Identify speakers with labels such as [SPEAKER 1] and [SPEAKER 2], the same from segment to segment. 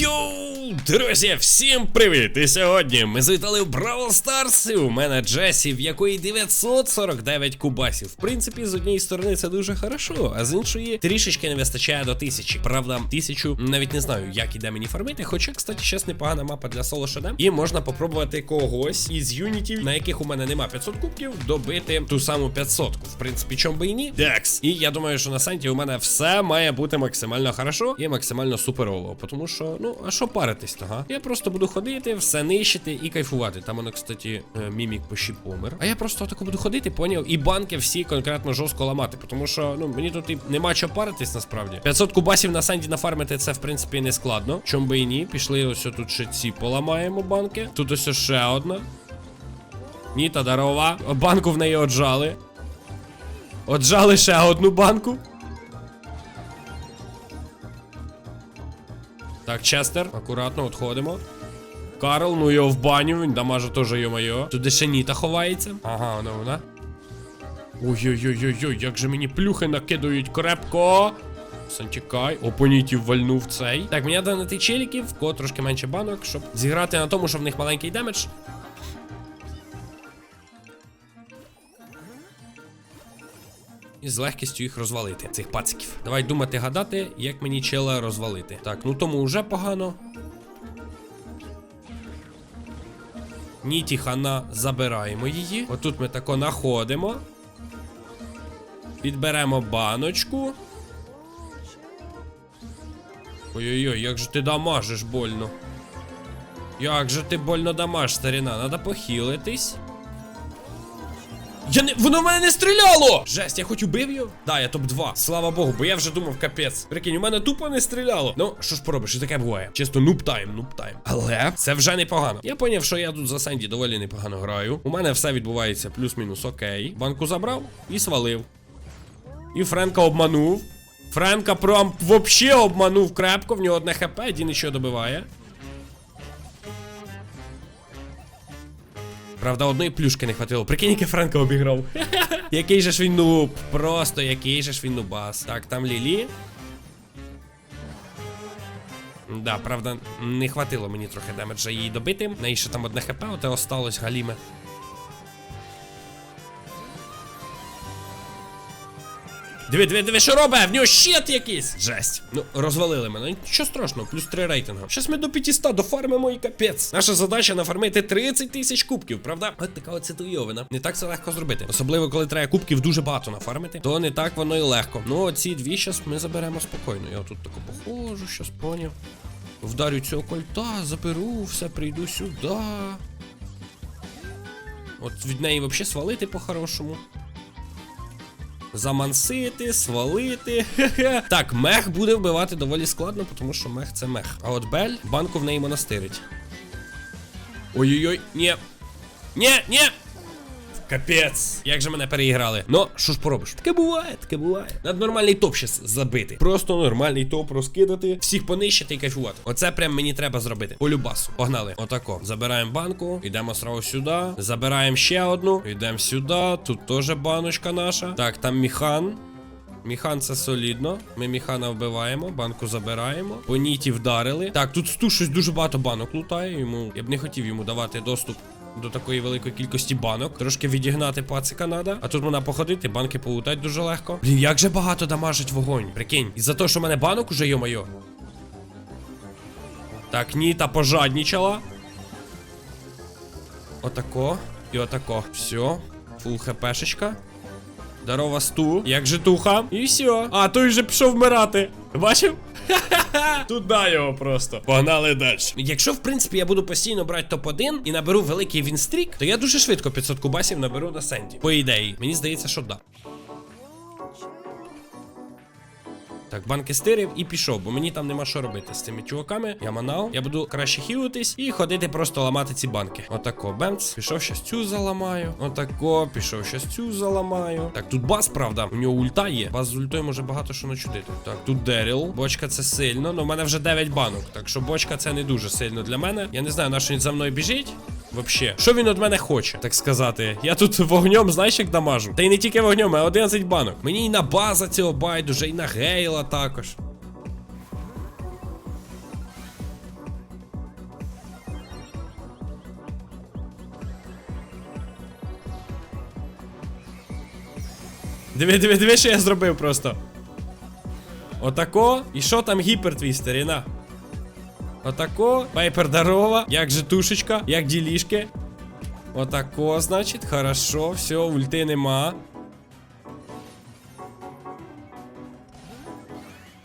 [SPEAKER 1] Йоу, друзі, всім привіт! І сьогодні ми завітали в Бравл Старс. і У мене Джесі, в якої 949 кубасів. В принципі, з однієї сторони це дуже хорошо, а з іншої трішечки не вистачає до тисячі. Правда, тисячу навіть не знаю, як іде мені фармити. Хоча, кстати, щас непогана мапа для соло шедем. І можна попробувати когось із юнітів, на яких у мене нема 500 кубків, добити ту саму 500. В принципі, чом би і ні. Декс. І я думаю, що на Санті у мене все має бути максимально хорошо і максимально суперово. Тому що, ну, а що паритись, то, га? Я просто буду ходити, все нищити і кайфувати. Там воно, кстати, е, мімік пощі помер. А я просто тако буду ходити, поняв, і банки всі конкретно жорстко ламати. Тому що, ну, мені тут і нема чого паритись насправді. 500 кубасів на Санді нафармити це, в принципі, не складно. Чом би і ні. Пішли ось тут ще ці поламаємо банки. Тут ось ще одна. Ніта дарова. Банку в неї отжали. Отжали ще одну банку. Так, Честер, акуратно відходимо. Карл, ну його в баню, він дамаже теж йо-моє. Туди ще Ніта ховається. Ага, вона вона. Ой-ой-ой-ой, як же мені плюхи накидують крепко. Сантікай, опонітів вальнув цей. Так, мені тих челіків, в кого трошки менше банок, щоб зіграти на тому, що в них маленький демедж. І з легкістю їх розвалити, цих пациків. Давай думати, гадати, як мені чела розвалити. Так, ну тому вже погано. Ніті хана забираємо її. Отут ми тако находимо. Підберемо баночку. Ой-ой-ой, як же ти дамажиш больно. Як же ти больно дамаж, старіна, надо похилитись. Я не. Воно в мене не стріляло! Жесть, я хоч убив його? Да, я топ-2. Слава Богу, бо я вже думав, капець. Прикинь, у мене тупо не стріляло. Ну, що ж поробиш, і таке буває. Чисто нуб тайм, нуб тайм. Але це вже непогано. Я поняв, що я тут за Сенді доволі непогано граю. У мене все відбувається плюс-мінус окей. Банку забрав і свалив. І Френка обманув. Френка прям вообще обманув крепко, в нього одне хп, Дін нічого добиває. Правда, одної плюшки не хватило. Прикинь, яке Френка обіграв. який же ж він нуб. Просто який же ж він нубас. Так, там Лілі. Да, правда, не хватило мені трохи демеджа її добити. На ще там одне хп, оте осталось галіме. Диви, диви, диви, що робить? В нього щит якийсь. Жесть. Ну, розвалили мене. Нічого страшного, плюс 3 рейтингу. Щас ми до 500 дофармимо і капець. Наша задача нафармити 30 тисяч кубків, правда? От така от ситуйовина. Не так це легко зробити. Особливо, коли треба кубків дуже багато нафармити, то не так воно і легко. Ну, оці дві щас ми заберемо спокійно. Я тут тако походжу, щас поняв. Вдарю цього кольта, заберу, все прийду сюди. От від неї взагалі свалити по-хорошому. Замансити, свалити. Так, мех буде вбивати доволі складно, тому що мех це мех. А от Бель банку в неї монастирить. Ой-ой-ой, ні. Ні, ні. Капець, як же мене переіграли. Ну, що ж поробиш? Таке буває, таке буває. Надо нормальний топ щас забити. Просто нормальний топ розкидати, всіх понищити і кайфувати. Оце прям мені треба зробити. По любасу. Погнали. Отако. Забираємо банку, йдемо сразу сюди. Забираємо ще одну. Йдемо сюди. Тут теж баночка наша. Так, там міхан. Міхан це солідно. Ми міхана вбиваємо, банку забираємо. По ніті вдарили. Так, тут сту щось дуже багато банок лутає. Йому я б не хотів йому давати доступ. До такої великої кількості банок. Трошки відігнати пацика надо. А тут можна походити, банки полутать дуже легко. Блін, як же багато дамажить вогонь. Прикинь. І за те, що в мене банок уже йо-моє. Так, Ніта пожаднічала. Отако. І отако. Все. Фул хпшечка. Здорова сту. Як же туха? І все. А, той вже пішов вмирати. Бачив? Туда його просто. Погнали далі. Якщо, в принципі, я буду постійно брати топ-1 і наберу великий вінстрік, то я дуже швидко 500 кубасів наберу на Сенді. По ідеї, мені здається, що да. Так, банки стирив і пішов, бо мені там нема що робити з цими чуваками. Я манав. Я буду краще хілитись і ходити просто ламати ці банки. Отако, бемц. Пішов щас цю заламаю. Отако, пішов щас цю заламаю. Так, тут бас, правда, у нього ульта є. Бас з ультою може багато що начудити. Так, тут Деріл. Бочка це сильно. Ну, в мене вже 9 банок. Так що бочка це не дуже сильно для мене. Я не знаю, на що він за мною біжить. Вообще, що він від мене хоче, так сказати. Я тут вогнем, знаєш, як дамажу. Та й не тільки вогнем, а 11 банок. Мені і на база цього байдуже, і на гейла Микола також. Диви, диви, диви, що я зробив просто. Отако. І що там гіпер твій? Отако. Пайпер здорово. Як же тушечка, як ділішки. Отако, значить, хорошо, все, ульти нема.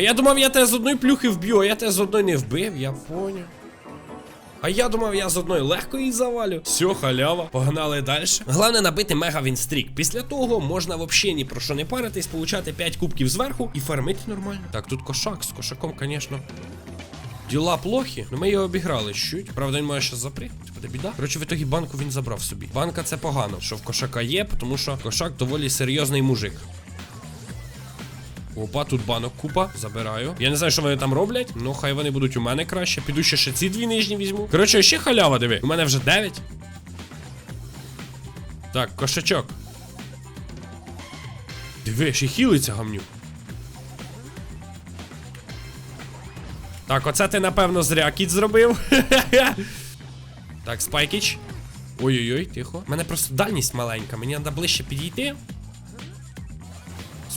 [SPEAKER 1] А я думав, я тебе з одної плюхи вб'ю, а я тебе з одної не вбив, я поняв. А я думав, я з одної легко її завалю. Все, халява. Погнали далі. Головне набити мега вінстрік. Після того можна взагалі ні про що не паритись, получати 5 кубків зверху і фармити нормально. Так, тут кошак з кошаком, звісно. Діла плохі, але ми його обіграли чуть. Правда, він має ще запригнути, буде біда. Коротше, в ітогі банку він забрав собі. Банка це погано, що в кошака є, тому що кошак доволі серйозний мужик. Опа, тут банок купа. Забираю. Я не знаю, що вони там роблять. Ну, хай вони будуть у мене краще. Піду ще ще ці дві нижні візьму. Коротше, ще халява, диви. У мене вже 9. Так, кошачок. Диви, ще хілиться гамню. Так, оце ти, напевно, зря кіт зробив. так, спайкіч. Ой-ой-ой, тихо. У мене просто дальність маленька, мені треба ближче підійти.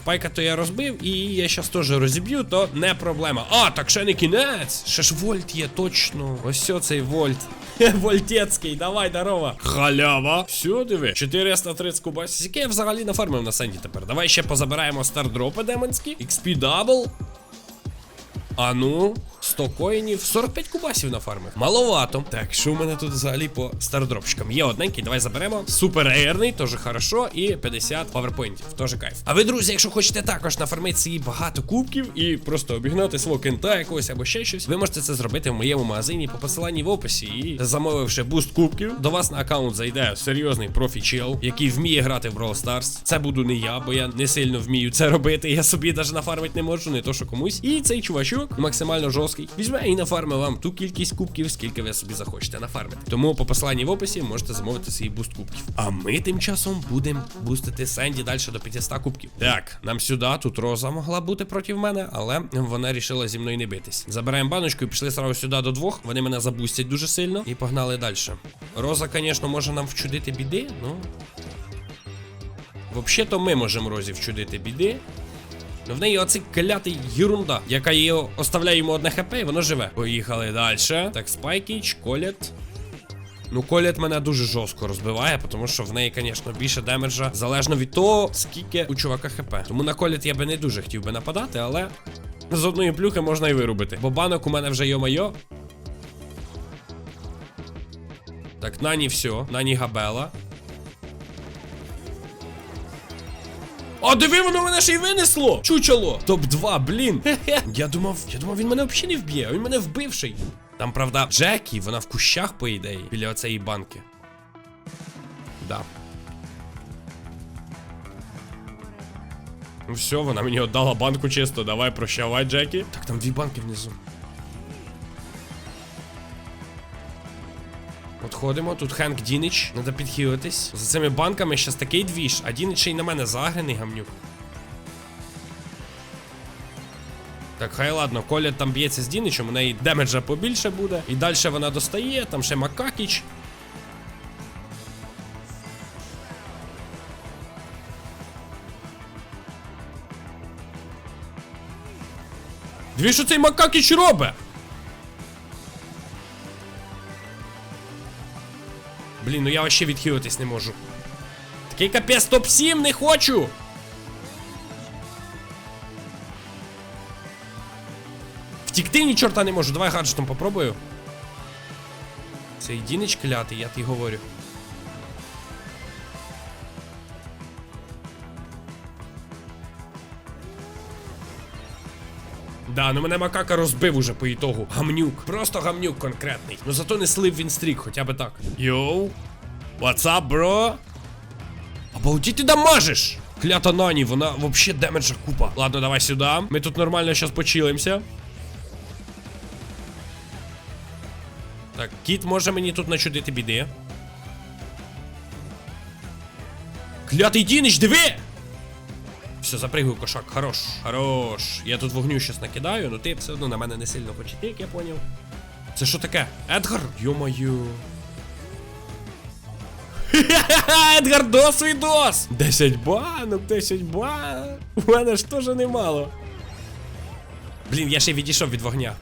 [SPEAKER 1] Спайка то я розбив, і я щас теж розіб'ю, то не проблема. А, так ще не кінець. Ще ж вольт є, точно. Ось цей вольт. Вольтецький, давай, здорово. Халява. Все, диви. 430 кубасів. Яке я взагалі нафармив на Сенді тепер. Давай ще позабираємо стардропи демонські. XP дабл. А ну, 100 коїнів, 45 кубасів нафармив. Маловато. Так, що в мене тут взагалі по стардропчикам? Є одненький, давай заберемо. Супер ейрний, теж хорошо. І 50 паверпойнтів, теж кайф. А ви, друзі, якщо хочете також нафармити собі багато кубків і просто обігнати свого кента якогось або ще щось, ви можете це зробити в моєму магазині по посиланні в описі. І замовивши буст кубків, до вас на аккаунт зайде серйозний профі чел, який вміє грати в Brawl Stars. Це буду не я, бо я не сильно вмію це робити. Я собі навіть нафармити не можу, не то що комусь. І цей чувачок максимально жорсткий. Візьме і нафармить вам ту кількість кубків, скільки ви собі захочете нафармити. Тому по посиланні в описі можете замовити свій буст кубків. А ми тим часом будемо бустити Сенді далі до 500 кубків. Так, нам сюди, тут Роза могла бути проти мене, але вона рішила зі мною не битись. Забираємо баночку і пішли сразу сюди до двох. Вони мене забустять дуже сильно і погнали далі. Роза, звісно, може нам вчудити біди, ну. Взагалі-то ми можемо Розі вчудити біди. Ну в неї оцей клятий єрунда, яка її оставляє йому одне хп, і воно живе. Поїхали далі. Так, спайкіч, колет. Ну, колет мене дуже жорстко розбиває, тому що в неї, звісно, більше демеджа залежно від того, скільки у чувака хп. Тому на колет я би не дуже хотів би нападати, але з одної плюхи можна і вирубити. Бо банок у мене вже йо-майо. Так, нані все, нані габела. А диви, воно мене ще й винесло! Чучело! Топ-2, блін. Хе-хе. Я думав, я думав, він мене взагалі не вб'є, а він мене вбивший. Там, правда, Джекі, вона в кущах, по ідеї, біля оцеї банки. Да. Ну все, вона мені віддала банку чисто. Давай прощавай, Джекі. Так, там дві банки внизу. Отходимо, тут Хенк Дінич, треба підхилитись. За цими банками щас такий двіж, а Дінич ще й на мене загрений гамнюк. Так, хай ладно, Коля там б'ється з Діничем, у неї демеджа побільше буде. І далі вона достає, там ще Макакіч. Дві що цей Макакіч робить? Блін, ну я вообще відхилитись не можу. Такий капець топ-7 не хочу. Втікти ні чорта не можу. Давай гаджетом попробую. Це єдиний клятий, я тобі говорю. Да, ну мене макака розбив уже по ітогу. Гамнюк. Просто гамнюк конкретний. Ну зато не слив він стрік, хоча би так. Йоу. What's up, bro? Обалдіть ти дамажиш! Клята Нані, вона вообще демеджа купа. Ладно, давай сюди. Ми тут нормально зараз почилимося. Так, кіт може мені тут начудити біди. Клятий Дінич, диви! Все, запригуй кошак, хорош, хорош. Я тут вогню щас накидаю, ну ти все одно на мене не сильно почти, як я поняв. Це що таке? Едгар? Ха-ха-ха, Едгар, досвід дос! 10 банок, 10 банок. У мене ж теж немало. Блін, я ще відійшов від вогня.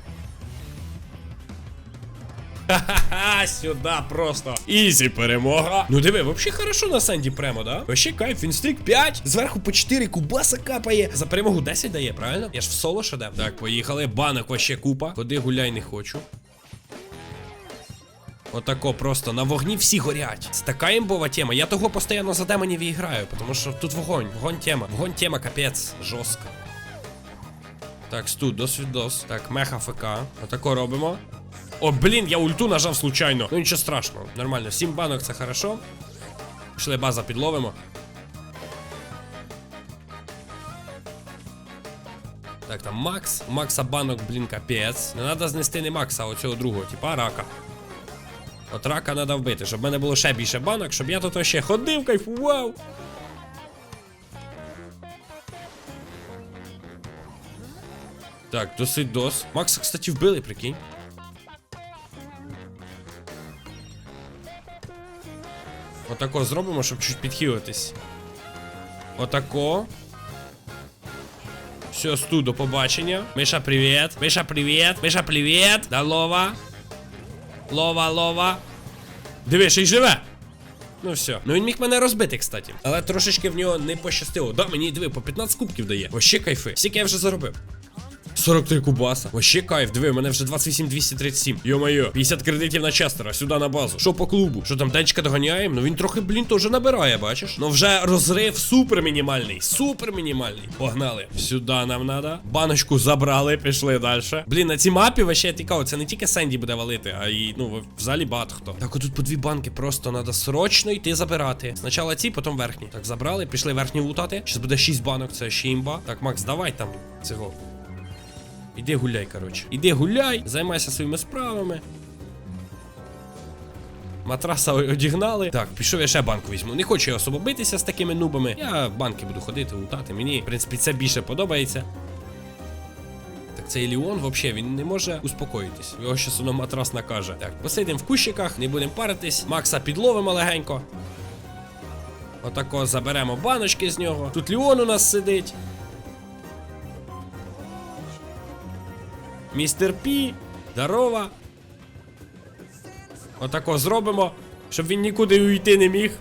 [SPEAKER 1] Сюди просто. Ізі перемога. Ну диви, взагалі хорошо на Сенді премо, да? Вообще кайф, він стрік 5, зверху по 4 кубаса капає. За перемогу 10 дає, правильно? Я ж в соло ще дам. Так, поїхали. Банок вообще купа. Ходи гуляй не хочу. Отако просто на вогні всі горять. Це така імбова тема. Я того постійно за демонів і граю, тому що тут вогонь, вогонь тема. Вогонь тема, капець, жорстко. Так, студ, досвід дос. Так, меха ФК. Отако робимо. О, блін, я ульту нажав случайно. Ну нічого страшного, нормально. Сім банок це хорошо. Пішли база підловимо. Так, там Макс. Макса банок, блін, капець. Не треба знести не Макса, а оцього другого, типа рака. От рака треба вбити, щоб в мене було ще більше банок, щоб я тут ще ходив, кайфував. Так, досить дос. Макса, кстати, вбили, прикинь. Отако зробимо, щоб чуть підхилитись. Отако. Все, сту, до побачення. Миша, привіт. Миша, привіт. Миша, привіт. Да, лова. Лова, лова. Диви, ще живе. Ну все. Ну він міг мене розбити, кстати. Але трошечки в нього не пощастило. Да, мені диви, по 15 кубків дає. Вообще кайфи. Скільки я вже заробив? 43 кубаса. Вообще кайф, диви, у мене вже 28 237. Йо-моє, 50 кредитів на Честера, сюди на базу. Що по клубу? Що там денчика доганяємо? Ну він трохи, блін, теж набирає, бачиш? Ну вже розрив супер мінімальний. Супер мінімальний. Погнали. Сюди нам надо. Баночку забрали, пішли далі. Блін, на цій мапі вообще цікаво, це не тільки Сенді буде валити, а й, ну, взагалі багато хто. Так, отут по дві банки просто треба срочно йти забирати. Спочатку ці, потім верхні. Так, забрали, пішли верхні лутати. Зараз буде 6 банок, це ще імба. Так, Макс, давай там цього. Іди гуляй, коротше. Іди гуляй, займайся своїми справами. Матраса одігнали. Так, пішов я ще банку візьму. Не хочу я особо битися з такими нубами. Я банки буду ходити, лутати. Мені, в принципі, це більше подобається. Так, цей Ліон, взагалі, він не може успокоїтись. Його щас воно матрас накаже. Так, посидимо в кущиках, не будемо паритись. Макса підловимо легенько. Отако заберемо баночки з нього. Тут Ліон у нас сидить. Містер Пі, здорова. Отако зробимо, щоб він нікуди уйти не міг.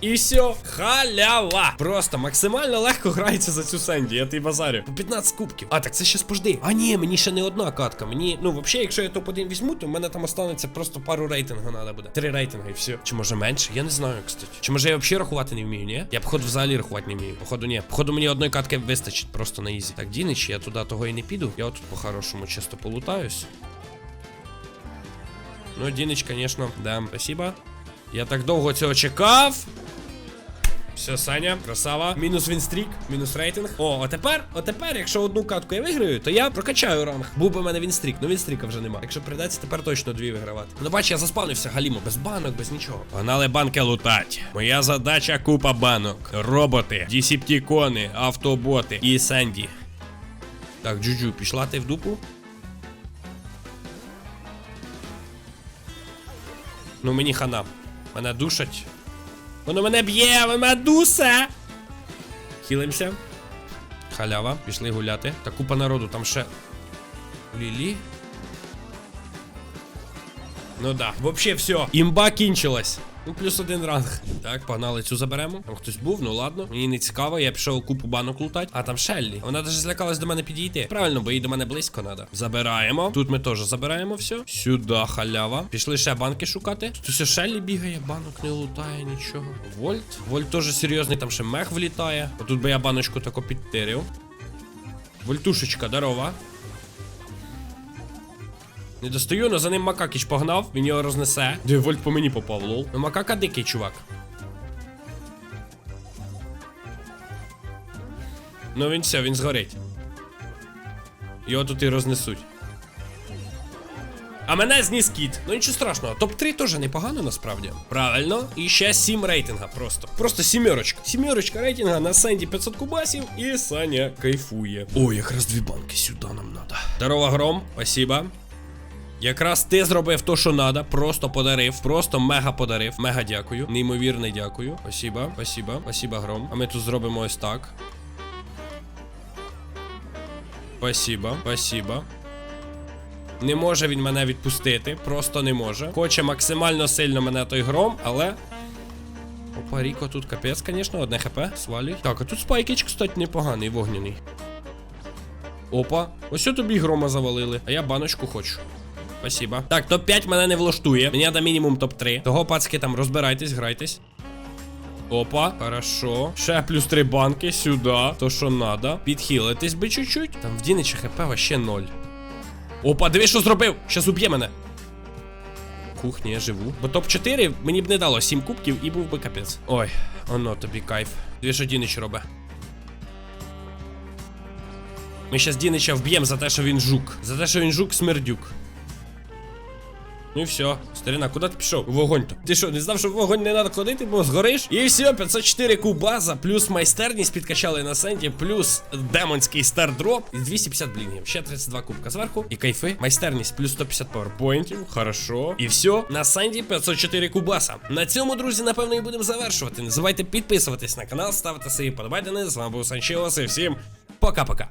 [SPEAKER 1] І все, халява! Просто максимально легко грається за цю Сенді, я тобі базарю. По 15 кубків. А, так це ще спожди. А ні, мені ще не одна катка. Мені, ну, взагалі, якщо я топ-1 візьму, то в мене там останеться просто пару рейтингу треба буде. Три рейтинги і все. Чи може менше? Я не знаю, кстати. Чи може я взагалі рахувати не вмію, ні? Я походу взагалі рахувати не вмію. Походу, ні. Походу, мені одної катки вистачить просто на ізі. Так, Дінич, я туди того і не піду. Я отут по-хорошому чисто полутаюсь. Ну, Дінич, звісно, да, спасибо. Я так довго цього чекав. Все, Саня, красава. Мінус вінстрік, мінус рейтинг. О, а тепер, а тепер, якщо одну катку я виграю, то я прокачаю ранг. Був би в мене вінстрік, ну вінстріка вже нема. Якщо прийдеться, тепер точно дві вигравати. Ну бач, я заспавнився галімо, без банок, без нічого. Погнали банки лутать. Моя задача купа банок. Роботи, дісіптікони, автоботи і Сенді. Так, Джуджу, пішла ти в дупу? Ну мені хана. Мене душать. Воно мене б'є, воно мене дусе. Халява, пішли гуляти. Та купа народу, там ще. Лілі. Ну да. Вообще все. Імба кінчилась. Ну, плюс один ранг. Так, погнали цю заберемо. Там хтось був, ну ладно. Мені не цікаво, я пішов купу банок лутати. А там Шеллі. Вона навіть злякалась до мене підійти. Правильно, бо їй до мене близько треба. Забираємо. Тут ми теж забираємо все. Сюди халява. Пішли ще банки шукати. Тут все Шеллі бігає, банок не лутає, нічого. Вольт. Вольт теж серйозний, там ще мех влітає. Отут би я баночку тако підтирив. Вольтушечка, здорова. Не достаю, но за ним Макакіч погнав, він його рознесе. Де вольт по мені попав, лол. Ну Макака дикий чувак. Ну він все, він згорить. Його тут і рознесуть. А мене зніс кіт. Ну нічого страшного. Топ-3 теж непогано насправді. Правильно. І ще 7 рейтинга просто. Просто сімерочка. Сімерочка рейтинга на Сенді 500 кубасів і Саня кайфує. О, якраз дві банки сюди нам надо. Здорово, гром, спасибо. Якраз ти зробив то, що надо, просто подарив, просто мега подарив. Мега дякую. Неймовірне дякую. Спасибо, спасибо, спасибо, гром. А ми тут зробимо ось так. Спасибо, спасибо. Не може він мене відпустити, просто не може. Хоче максимально сильно мене той гром, але. Опа, Ріко тут капець, звісно, одне хп, свалюй. Так, а тут спайкіч, кстати, непоганий, вогняний. Опа, ось тобі грома завалили, а я баночку хочу. Спасибо. Так, топ-5 мене не влаштує. Мені треба мінімум топ-3. Того, пацки, там розбирайтесь, грайтесь. Опа, хорошо. Ще плюс три банки сюди. То, що надо. Підхилитись би чуть-чуть. Там в Дінича хп вообще ноль. Опа, диви, що зробив! Щас уб'є мене. Кухня, я живу. Бо топ-4 мені б не дало 7 кубків і був би капець. Ой, оно тобі кайф. Диви, що Дінич робить. Ми щас Дінича вб'ємо за те, що він жук. За те, що він жук смердюк. Ну і все, старина, куди ти пішов? У Вогонь то. Ти що, не знав, що в вогонь не треба ходити, бо згориш? І все, 504 кубаза, плюс майстерність підкачали на сенті, плюс демонський стардроп і 250 блінгів. Ще 32 кубка зверху. І кайфи. Майстерність плюс 150 пауерпоінтів. Хорошо. І все. На сенті 504 кубаса. На цьому, друзі, напевно, і будемо завершувати. Не забувайте підписуватись на канал, ставити свої подобайдени. З вами був Санчелос і всім пока-пока.